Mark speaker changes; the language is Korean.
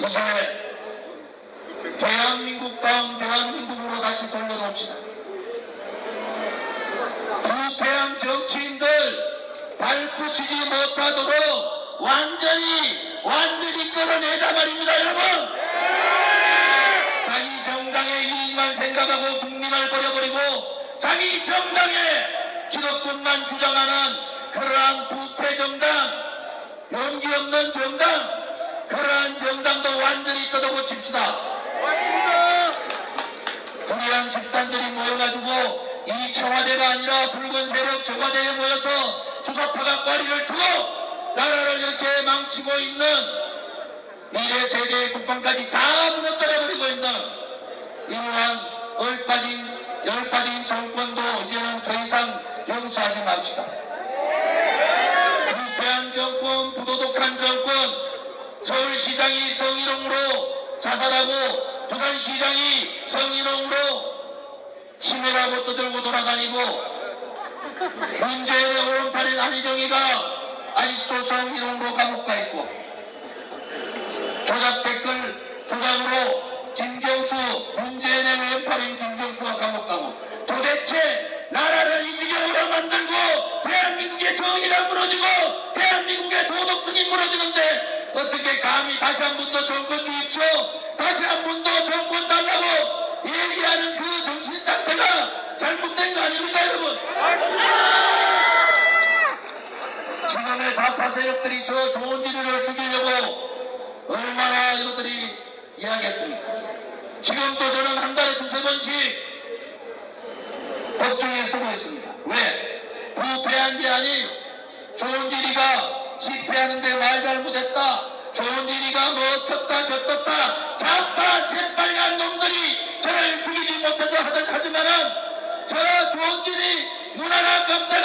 Speaker 1: 이제 대한민국 다운 대한민국으로 다시 돌려놓읍시다. 부패한 정치인들 발붙이지 못하도록 완전히 완전히 끌어내자 말입니다 여러분 자기 정당의 이익만 생각하고 국민을 버려버리고 자기 정당의 기득권만 주장하는 그러한 부패 정당 용기 없는 정당 그러한 정당도 완전히 뜯어고칩시다 불의한 집단들이 모여가지고 이 청와대가 아니라 붉은 세력 청와대에 모여서 주사파가 꼬리를 트고 나라를 이렇게 망치고 있는 미래 세대의 국방까지 다 무너뜨려 버리고 있는 이러한 얼빠진 열빠진 정권도 이제는 더 이상 용서하지 맙시다. 부패한 정권, 부도덕한 정권, 서울시장이 성희롱으로 자살하고 부산시장이 성희롱으로 치매라고 떠들고 돌아다니고 문재인의 오른팔인 한희정이가 아직도 성희롱으로 감옥 가 있고 조작 댓글 조작으로 김경수 문재인의 왼팔인 김경수가 감옥 가고 도대체 나라를 이 지경으로 만들고 대한민국의 정의가 무너지고 대한민국의 도덕성이 무너지는데 감히 다시 한 번 더 정권 주십시오 다시 한 번 더 정권 달라고 얘기하는 그 정신 상태가 잘못된 거 아닙니까 여러분 지금의 좌파 세력들이 저 좋은 지리를 죽이려고 얼마나 이것들이 이야기했습니까? 지금도 저는 한 달에 두세 번씩 법정에 서고 있습니다. 왜? 부패한 게 아닌 좋은 지리가 실패하는데 말 잘못했다. 지리가 뭐 어떻다 저떻다. 좌파 새빨간 놈들이 저를 죽이지 못해서 하지만은 저 지리 눈 하나 깜짝하지